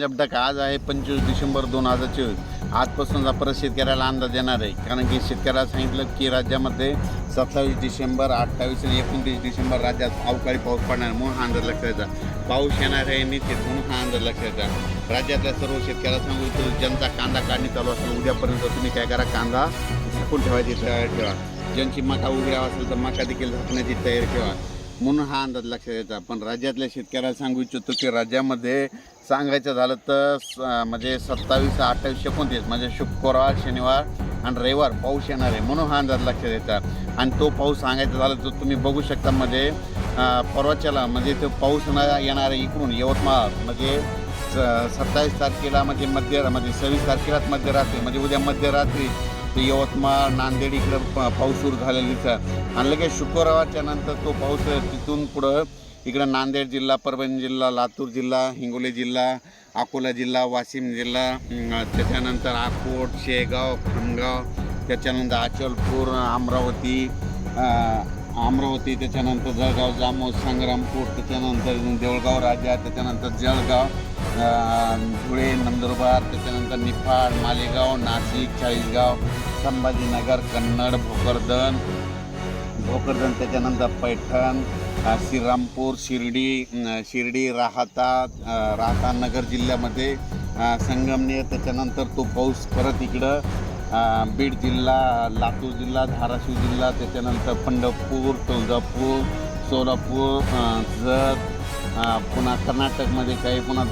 जबडक आज आहे पंचवीस डिसेंबर दोन हजार चोवीस. आजपासून परत शेतकऱ्याला अंदाज येणार आहे. कारण की शेतकऱ्याला सांगितलं की राज्यामध्ये सत्तावीस डिसेंबर अठ्ठावीस आणि एकोणतीस डिसेंबर राज्यात अवकाळी पाऊस पडणार म्हणून हा अंदाज लक्षात पाऊस येणार आहे निश्चित म्हणून हा अंदाज लक्षात राज्यातल्या सर्व शेतकऱ्याला सांगू इच्छितो ज्यांचा कांदा काढणी चालू असेल उद्यापर्यंत तुम्ही काय करा कांदा झाकून ठेवायची तयारी ठेवा. ज्यांची मका उभी असेल तर मका देखील झाकण्याची तयारी ठेवा. म्हणून हा अंदाज लक्षात येतात पण राज्यातल्या शेतकऱ्याला सांगू इच्छितो की राज्यामध्ये सांगायचं झालं तर स- म्हणजे सत्तावीस अठ्ठावीस एकोणतीस म्हणजे शुक्रवार शनिवार आणि रविवार पाऊस येणार आहे म्हणून हा अंदाज लक्षात येतात आणि तो पाऊस सांगायचा झाला तर तुम्ही बघू शकता म्हणजे परवाच्याला म्हणजे तो पाऊस न येणार आहे इकडून यवतमाळ म्हणजे स- सत्तावीस तारखेला म्हणजे मध्य म्हणजे सव्वीस तारखेलाच मध्यरात्री म्हणजे उद्या मध्यरात्री यवतमाळ नांदेड इकडं पाऊस सुरू झालेला दिसत आणि लगेच शुक्रवारच्या नंतर तो पाऊस तिथून पुढं इकडं नांदेड जिल्हा परभणी जिल्हा लातूर जिल्हा हिंगोली जिल्हा अकोला जिल्हा वाशिम जिल्हा त्याच्यानंतर अकोट शेगाव खामगाव त्याच्यानंतर अचलपूर अमरावती अमरावती त्याच्यानंतर जळगाव जामोद संग्रामपूर त्याच्यानंतर देवळगाव राजा त्याच्यानंतर जळगाव धुळे नंदुरबार त्याच्यानंतर निफाड मालेगाव नाशिक चाळीसगाव संभाजीनगर कन्नड भोकरदन. भोकरदन त्याच्यानंतर पैठण श्रीरामपूर शिर्डी शिर्डी राहता राहता नगर जिल्ह्यामध्ये संगमनेर त्याच्यानंतर तो पाऊस परत इकडं बीड जिल्हा लातूर जिल्हा धाराशिव जिल्हा त्याच्यानंतर पंढरपूर तुळजापूर सोलापूर जत पुन्हा कर्नाटकमध्ये काही पुन्हा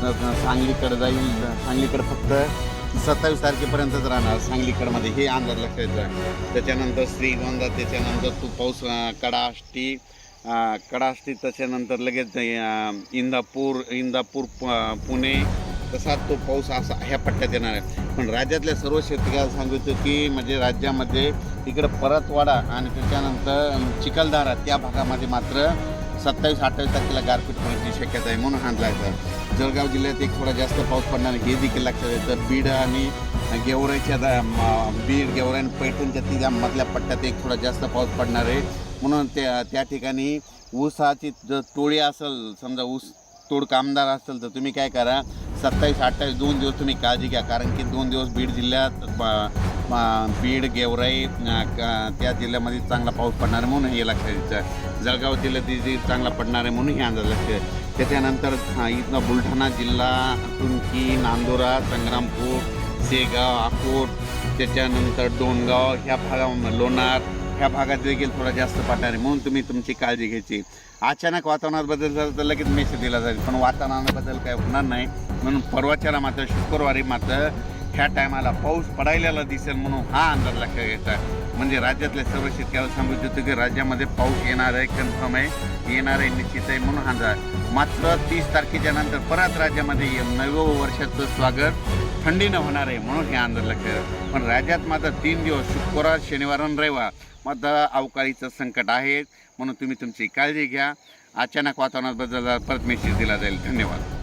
सांगलीकडे जाईल सांगलीकडे फक्त सत्तावीस तारखेपर्यंतच राहणार सांगलीकडमध्ये. हे अंदाज लक्षात येतं त्याच्यानंतर श्रीगोंदा त्याच्यानंतर तो पाऊस कडाष्टी कडाष्टी त्याच्यानंतर लगेच इंदापूर इंदापूर प- पुणे. तसा तो पाऊस असा ह्या पट्ट्यात येणार आहे. पण राज्यातल्या सर्व शेतकऱ्याला सांगितलं की म्हणजे राज्यामध्ये इकडं परतवाडा आणि त्याच्यानंतर चिखलदारा चिखलदरा त्या भागामध्ये मात्र सत्तावीस अठ्ठावीस तारखेला गारपीट होण्याची शक्यता आहे म्हणून हाणलायचा जळगाव जिल्ह्यात एक थोडा जास्त पाऊस पडणार आहे, हे देखील लक्षात येतं बीड आणि गेवराईच्या दा- बीड गेवराई आणि पैठणच्या तिच्या मधल्या पट्ट्यात एक थोडा जास्त पाऊस पडणार आहे. म्हणून त्या त्या ठिकाणी ऊसाची जर टोळी असेल समजा ऊस तोड कामदार असेल तर तुम्ही काय करा सत्तावीस अठ्ठावीस दोन दिवस तुम्ही काळजी घ्या. कारण की दोन दिवस बीड जिल्ह्यात बीड गेवराई त्या जिल्ह्यामध्ये चांगला पाऊस पडणार आहे म्हणून हे लक्षात द्यायचं. जळगाव जिल्ह्यात चांगला पडणार आहे म्हणून हे अंदाज लक्षात त्याच्यानंतर हा, इथनं बुलढाणा जिल्हा तुमकी नांदुरा संग्रामपूर शेगाव अकोट त्याच्यानंतर डोणगाव ह्या भागा लोणार ह्या भागात देखील थोडा जास्त पडणार आहे म्हणून तुम्ही तुमची काळजी घ्यायची. अचानक वातावरणात बदल झाला तर लगेच मेसेज दिला जाईल. पण वातावरणात बदल काय होणार नाही. म्हणून परवाच्याला मात्र शुक्रवारी मात्र ह्या टायमाला पाऊस पडायला दिसेल म्हणून हा अंदाज लक्षात घ्यायचा म्हणजे राज्यातल्या सर्व शेतकऱ्याला सांगू इच्छितो की राज्यामध्ये पाऊस येणार आहे कन्फर्म आहे. येणार आहे निश्चित आहे म्हणून हा अंदाज मात्र तीस तारखेच्या नंतर परत राज्यामध्ये नवं वर्षाचं स्वागत थंडीनं होणार आहे म्हणून हे अंदाज लक्षात पण राज्यात मात्र तीन दिवस शुक्रवार शनिवार आणि रविवार मात्र अवकाळीचं संकट आहे. म्हणून तुम्ही तुमची काळजी घ्या. अचानक वातावरणात बदल परत मेसेज दिला जाईल. धन्यवाद.